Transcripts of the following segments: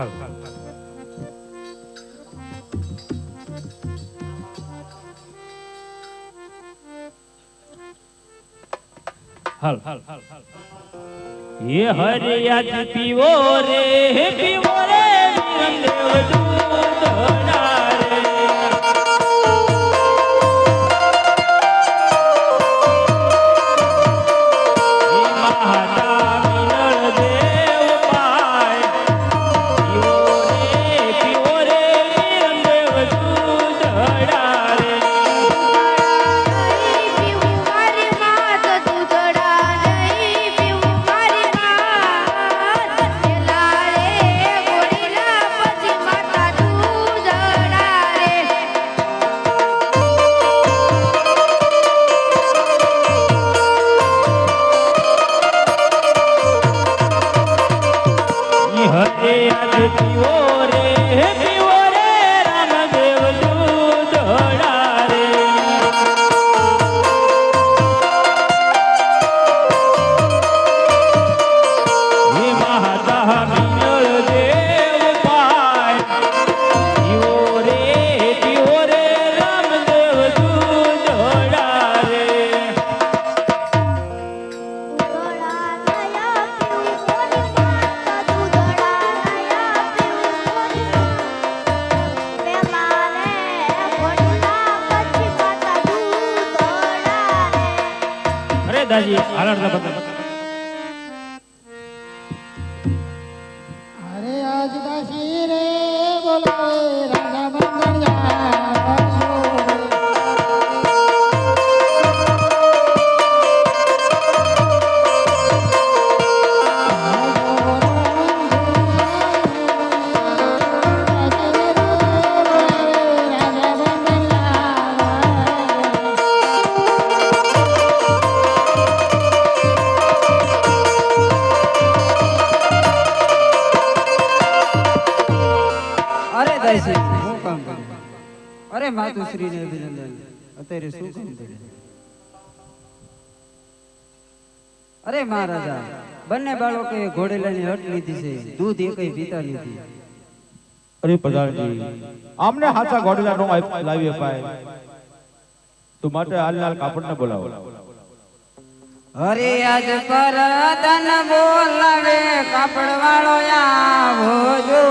હાલ હાલ હાલ હાલ. હાલ એ હરિયા પીવો રે અરે દાજી અરે કામ અરે માતુશ્રીને અભિનંદન. અત્યારે શું કામ કરે અરે મહારાજા બંને બાળકોએ ઘોડેલાની હટ લીધી છે. દૂધ એકય પીતા લીધી અરે પ્રધાનજી આમને હાચા ઘોડેલા નો લાવી અપાય તો માટે હાલ હાલ કાપડને બોલાવો. અરે આજ પર તન બોલાવે કાપડ વાળો આવો જો.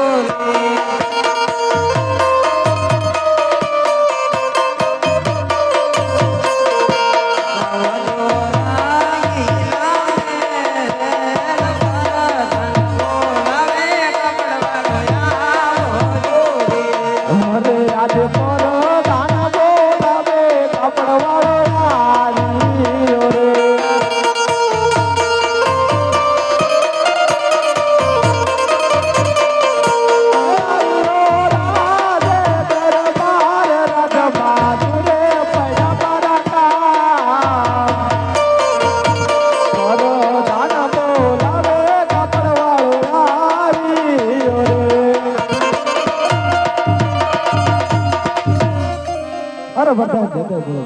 અરે બધા જતે બોલો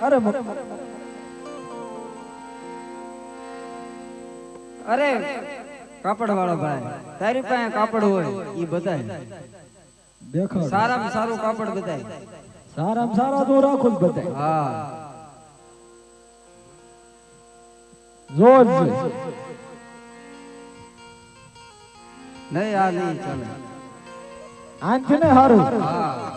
અરે અરે કાપડ વાળો ભાઈ તારી પાસે કાપડ હોય ઈ બધાય. દેખો સારામાં સારું કાપડ બધાય. સારામાં સારા તો રાખો બધાય. હા. જોજ નહીં આ નહીં ચાલે. આંખ ને હારું. હા.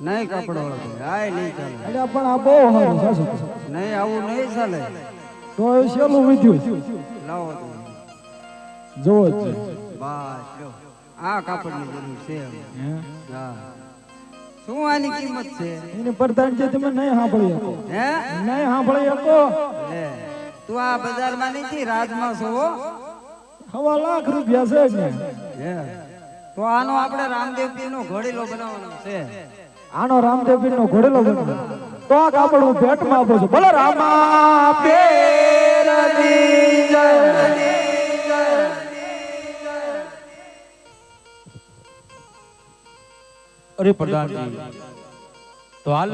નહીં કાપડ આય નહીં ચાલે. એટલે પણ આ બહુ સારું સાસુ નહીં આવું નહીં ચાલે. તો એ શેલું વિધ્યું. લાવો બસ આ કાપડની જરૂર છે હા? શું આની કિંમત છે? એની તમે નહીં સાંભળી શકો. હે? નહીં સાંભળી શકો. લે તું આ બજારમાં નથી રાજમાં છો હો? હવા લાખ રૂપિયા છે હે. તો આનો આપણે રામદેવપીર નો ઘોડેલો બનાવવાનો છે. આનો રામદેવપીર નો ઘોડેલો બનાવવાનો તો આ કાપડ હું ભેટમાં આપું છું. બોલો રામા પેરની જય. અરે પ્રધાનજી તો હાલ